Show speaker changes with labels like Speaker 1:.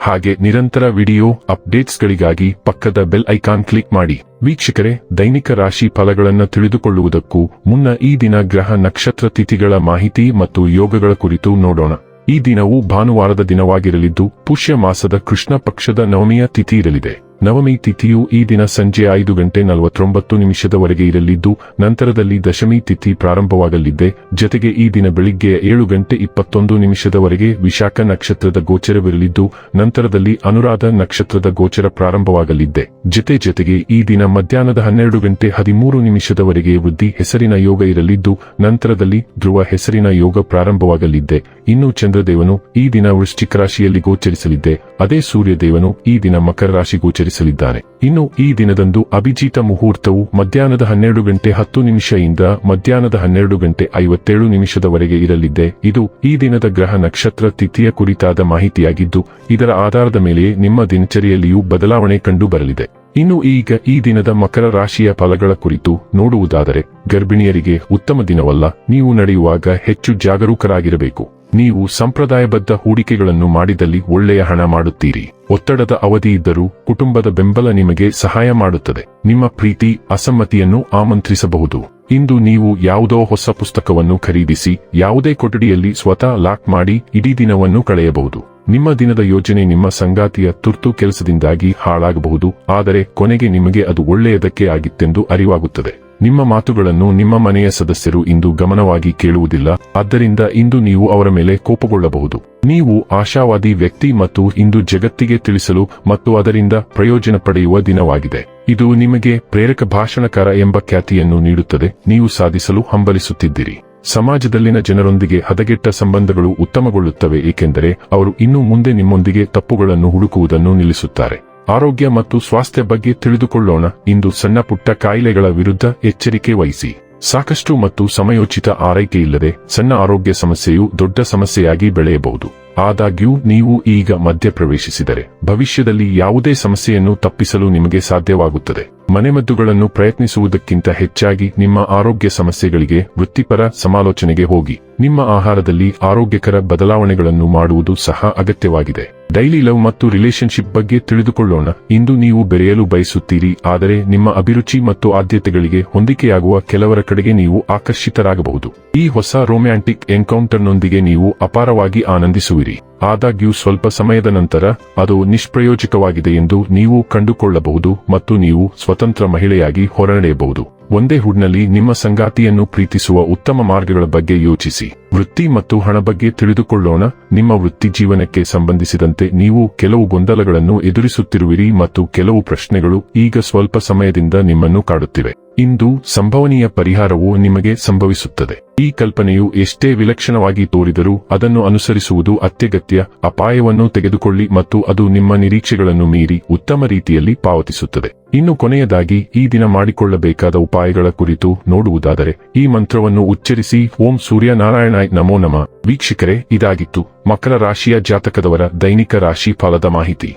Speaker 1: ಹಾಗೆ ನಿರಂತರ ವಿಡಿಯೋ ಅಪ್ಡೇಟ್ಸ್ಗಳಿಗಾಗಿ ಪಕ್ಕದ ಬೆಲ್ ಐಕಾನ್ ಕ್ಲಿಕ್ ಮಾಡಿ. ವೀಕ್ಷಕರೇ, ದೈನಿಕ ರಾಶಿ ಫಲಗಳನ್ನು ತಿಳಿದುಕೊಳ್ಳುವುದಕ್ಕೂ ಮುನ್ನ ಈ ದಿನ ಗ್ರಹ ನಕ್ಷತ್ರ ತಿಥಿಗಳ ಮಾಹಿತಿ ಮತ್ತು ಯೋಗಗಳ ಕುರಿತು ನೋಡೋಣ. ಈ ದಿನವು ಭಾನುವಾರದ ದಿನವಾಗಿರಲಿದ್ದು, ಪುಷ್ಯ ಮಾಸದ ಕೃಷ್ಣ ಪಕ್ಷದ ನವಮಿಯ ತಿಥಿ ಇರಲಿದೆ. ನವಮಿ ತಿಥಿಯು ಈ ದಿನ ಸಂಜೆ ಐದು ಗಂಟೆ ನಲವತ್ತೊಂಬತ್ತು ನಿಮಿಷದವರೆಗೆ ಇರಲಿದ್ದು, ನಂತರದಲ್ಲಿ ದಶಮಿ ತಿಥಿ ಪ್ರಾರಂಭವಾಗಲಿದೆ. ಜೊತೆಗೆ ಈ ದಿನ ಬೆಳಿಗ್ಗೆ ಏಳು ಗಂಟೆ ಇಪ್ಪತ್ತೊಂದು ನಿಮಿಷದವರೆಗೆ ವಿಶಾಖ ನಕ್ಷತ್ರದ ಗೋಚರವಿರಲಿದ್ದು, ನಂತರದಲ್ಲಿ ಅನುರಾಧ ನಕ್ಷತ್ರದ ಗೋಚರ ಪ್ರಾರಂಭವಾಗಲಿದೆ. ಜೊತೆ ಜೊತೆಗೆ ಈ ದಿನ ಮಧ್ಯಾಹ್ನದ ಹನ್ನೆರಡು ಗಂಟೆ ಹದಿಮೂರು ನಿಮಿಷದವರೆಗೆ ವೃದ್ಧಿ ಹೆಸರಿನ ಯೋಗ ಇರಲಿದ್ದು, ನಂತರದಲ್ಲಿ ಧ್ರುವ ಹೆಸರಿನ ಯೋಗ ಪ್ರಾರಂಭವಾಗಲಿದ್ದೆ ಇನ್ನು ಚಂದ್ರದೇವನು ಈ ದಿನ ವೃಶ್ಚಿಕ ರಾಶಿಯಲ್ಲಿ ಗೋಚರಿಸಲಿದ್ದೆ ಅದೇ ಸೂರ್ಯದೇವನು ಈ ದಿನ ಮಕರ ರಾಶಿ ಗೋಚರಿಸಲಿದ್ದಾನೆ ಇನ್ನು ಈ ದಿನದಂದು ಅಭಿಜಿತ ಮುಹೂರ್ತವು ಮಧ್ಯಾಹ್ನದ ಹನ್ನೆರಡು ಗಂಟೆ ಹತ್ತು ನಿಮಿಷದಿಂದ ಮಧ್ಯಾಹ್ನದ ಹನ್ನೆರಡು ಗಂಟೆ ಐವತ್ತೇಳು ನಿಮಿಷದವರೆಗೆ ಇರಲಿದೆ ಇದು ಈ ದಿನದ ಗ್ರಹ ನಕ್ಷತ್ರ ತಿಥಿಯ ಕುರಿತಾದ ಮಾಹಿತಿಯಾಗಿದ್ದು, ಇದರ ಆಧಾರದ ಮೇಲೆ ನಿಮ್ಮ ದಿನಚರಿಯಲ್ಲಿಯೂ ಬದಲಾವಣೆ ಕಂಡು ಬರಲಿದೆ. ಇನ್ನು ಈಗ ಈ ದಿನದ ಮಕರ ರಾಶಿಯ ಫಲಗಳ ಕುರಿತು ನೋಡುವುದಾದರೆ, ಗರ್ಭಿಣಿಯರಿಗೆ ಉತ್ತಮ ದಿನವಲ್ಲ. ನೀವು ನಡೆಯುವಾಗ ಹೆಚ್ಚು ಜಾಗರೂಕರಾಗಿರಬೇಕು. ನೀವು ಸಂಪ್ರದಾಯಬದ್ಧ ಹೂಡಿಕೆಗಳನ್ನು ಮಾಡಿದಲ್ಲಿ ಒಳ್ಳೆಯ ಹಣ ಮಾಡುತ್ತೀರಿ. ಒತ್ತಡದ ಅವಧಿ ಇದ್ದರೂ ಕುಟುಂಬದ ಬೆಂಬಲ ನಿಮಗೆ ಸಹಾಯ ಮಾಡುತ್ತದೆ. ನಿಮ್ಮ ಪ್ರೀತಿ, ಅಸಮ್ಮತಿಯನ್ನು ಆಮಂತ್ರಿಸಬಹುದು. ಇಂದು ನೀವು ಯಾವುದೋ ಹೊಸ ಪುಸ್ತಕವನ್ನು ಖರೀದಿಸಿ, ಯಾವುದೇ ಕೊಠಡಿಯಲ್ಲಿ ಸ್ವತಃ ಲಾಕ್ ಮಾಡಿ ಇಡೀ ದಿನವನ್ನು ಕಳೆಯಬಹುದು. ನಿಮ್ಮ ದಿನದ ಯೋಜನೆ ನಿಮ್ಮ ಸಂಗಾತಿಯ ತುರ್ತು ಕೆಲಸದಿಂದಾಗಿ ಹಾಳಾಗಬಹುದು, ಆದರೆ ಕೊನೆಗೆ ನಿಮಗೆ ಅದು ಒಳ್ಳೆಯದಕ್ಕೆ ಆಗಿತ್ತೆಂದು ಅರಿವಾಗುತ್ತದೆ. ನಿಮ್ಮ ಮಾತುಗಳನ್ನು ನಿಮ್ಮ ಮನೆಯ ಸದಸ್ಯರು ಇಂದು ಗಮನವಾಗಿ ಕೇಳುವುದಿಲ್ಲ, ಆದ್ದರಿಂದ ಇಂದು ನೀವು ಅವರ ಮೇಲೆ ಕೋಪಗೊಳ್ಳಬಹುದು. ನೀವು ಆಶಾವಾದಿ ವ್ಯಕ್ತಿ ಮತ್ತು ಇಂದು ಜಗತ್ತಿಗೆ ತಿಳಿಸಲು ಮತ್ತು ಅದರಿಂದ ಪ್ರಯೋಜನ ಪಡೆಯುವ ದಿನವಾಗಿದೆ. ಇದು ನಿಮಗೆ ಪ್ರೇರಕ ಭಾಷಣಕಾರ ಎಂಬ ಖ್ಯಾತಿಯನ್ನು ನೀಡುತ್ತದೆ, ನೀವು ಸಾಧಿಸಲು ಹಂಬಲಿಸುತ್ತಿದ್ದೀರಿ. ಸಮಾಜದಲ್ಲಿನ ಜನರೊಂದಿಗೆ ಹದಗೆಟ್ಟ ಸಂಬಂಧಗಳು ಉತ್ತಮಗೊಳ್ಳುತ್ತವೆ, ಏಕೆಂದರೆ ಅವರು ಇನ್ನು ಮುಂದೆ ನಿಮ್ಮೊಂದಿಗೆ ತಪ್ಪುಗಳನ್ನು ಹುಡುಕುವುದನ್ನು ನಿಲ್ಲಿಸುತ್ತಾರೆ. ಆರೋಗ್ಯ ಮತ್ತು ಸ್ವಾಸ್ಥ್ಯ ಬಗ್ಗೆ ತಿಳಿದುಕೊಳ್ಳೋಣ. ಇಂದು ಸಣ್ಣ ಪುಟ್ಟ ಕಾಯಿಲೆಗಳ ವಿರುದ್ಧ ಎಚ್ಚರಿಕೆ ವಹಿಸಿ. ಸಾಕಷ್ಟು ಮತ್ತು ಸಮಯೋಚಿತ ಆರೈಕೆ ಇಲ್ಲದೆ ಸಣ್ಣ ಆರೋಗ್ಯ ಸಮಸ್ಯೆಯು ದೊಡ್ಡ ಸಮಸ್ಯೆಯಾಗಿ ಬೆಳೆಯಬಹುದು. ಆದಾಗ್ಯೂ, ನೀವು ಈಗ ಮಧ್ಯಪ್ರವೇಶಿಸಿದರೆ ಭವಿಷ್ಯದಲ್ಲಿ ಯಾವುದೇ ಸಮಸ್ಯೆಯನ್ನು ತಪ್ಪಿಸಲು ನಿಮಗೆ ಸಾಧ್ಯವಾಗುತ್ತದೆ. ಮನೆಮದ್ದುಗಳನ್ನು ಪ್ರಯತ್ನಿಸುವುದಕ್ಕಿಂತ ಹೆಚ್ಚಾಗಿ ನಿಮ್ಮ ಆರೋಗ್ಯ ಸಮಸ್ಯೆಗಳಿಗೆ ವೃತ್ತಿಪರ ಸಮಾಲೋಚನೆಗೆ ಹೋಗಿ. ನಿಮ್ಮ ಆಹಾರದಲ್ಲಿ ಆರೋಗ್ಯಕರ ಬದಲಾವಣೆಗಳನ್ನು ಮಾಡುವುದು ಸಹ ಅಗತ್ಯವಾಗಿದೆ. ಡೈಲಿ ಲವ್ ಮತ್ತು ರಿಲೇಶನ್ಶಿಪ್ ಬಗ್ಗೆ ತಿಳಿದುಕೊಳ್ಳೋಣ. ಇಂದು ನೀವು ಬೆರೆಯಲು ಬಯಸುತ್ತೀರಿ, ಆದರೆ ನಿಮ್ಮ ಅಭಿರುಚಿ ಮತ್ತು ಆದ್ಯತೆಗಳಿಗೆ ಹೊಂದಿಕೆಯಾಗುವ ಕೆಲವರ ಕಡೆಗೆ ನೀವು ಆಕರ್ಷಿತರಾಗಬಹುದು. ಈ ಹೊಸ ರೊಮ್ಯಾಂಟಿಕ್ ಎನ್ಕೌಂಟರ್ನೊಂದಿಗೆ ನೀವು ಅಪಾರವಾಗಿ ಆನಂದಿಸುವಿರಿ. ಆದಾಗ್ಯೂ ಸ್ವಲ್ಪ ಸಮಯದ ನಂತರ ಅದು ನಿಷ್ಪ್ರಯೋಜಕವಾಗಿದೆ ಎಂದು ನೀವು ಕಂಡುಕೊಳ್ಳಬಹುದು ಮತ್ತು ನೀವು ಸ್ವತಂತ್ರ ಮಹಿಳೆಯಾಗಿ ಹೊರನಡೆಯಬಹುದು. ಒಂದೇ ಹುಡ್ನಲ್ಲಿ ನಿಮ್ಮ ಸಂಗಾತಿಯನ್ನು ಪ್ರೀತಿಸುವ ಉತ್ತಮ ಮಾರ್ಗಗಳ ಬಗ್ಗೆ ಯೋಚಿಸಿ. ವೃತ್ತಿ ಮತ್ತು ಹಣ ಬಗ್ಗೆ ತಿಳಿದುಕೊಳ್ಳೋಣ. ನಿಮ್ಮ ವೃತ್ತಿ ಜೀವನಕ್ಕೆ ಸಂಬಂಧಿಸಿದಂತೆ ನೀವು ಕೆಲವು ಗೊಂದಲಗಳನ್ನು ಎದುರಿಸುತ್ತಿರುವಿರಿ ಮತ್ತು ಕೆಲವು ಪ್ರಶ್ನೆಗಳು ಈಗ ಸ್ವಲ್ಪ ಸಮಯದಿಂದ ನಿಮ್ಮನ್ನು ಕಾಡುತ್ತಿವೆ. ಇಂದು ಸಂಭವನೀಯ ಪರಿಹಾರವು ನಿಮಗೆ ಸಂಭವಿಸುತ್ತದೆ. ಈ ಕಲ್ಪನೆಯು ಎಷ್ಟೇ ವಿಲಕ್ಷಣವಾಗಿ ತೋರಿದರೂ ಅದನ್ನು ಅನುಸರಿಸುವುದು ಅತ್ಯಗತ್ಯ, ಅಪಾಯವನ್ನು ತೆಗೆದುಕೊಳ್ಳಿ ಮತ್ತು ಅದು ನಿಮ್ಮ ನಿರೀಕ್ಷೆಗಳನ್ನು ಮೀರಿ ಉತ್ತಮ ರೀತಿಯಲ್ಲಿ ಪಾವತಿಸುತ್ತದೆ. ಇನ್ನು ಕೊನೆಯದಾಗಿ, ಈ ದಿನ ಮಾಡಿಕೊಳ್ಳಬೇಕಾದ ಉಪಾಯಗಳ ಕುರಿತು ನೋಡುವುದಾದರೆ, ಈ ಮಂತ್ರವನ್ನು ಉಚ್ಚರಿಸಿ, ಓಂ ಸೂರ್ಯ ನಮೋ ನಮ. ವೀಕ್ಷಕರೇ, ಇದಾಗಿತ್ತು. ಮಕರ ರಾಶಿಯ ಜಾತಕದವರ ದೈನಿಕ ರಾಶಿ ಫಲದ ಮಾಹಿತಿ.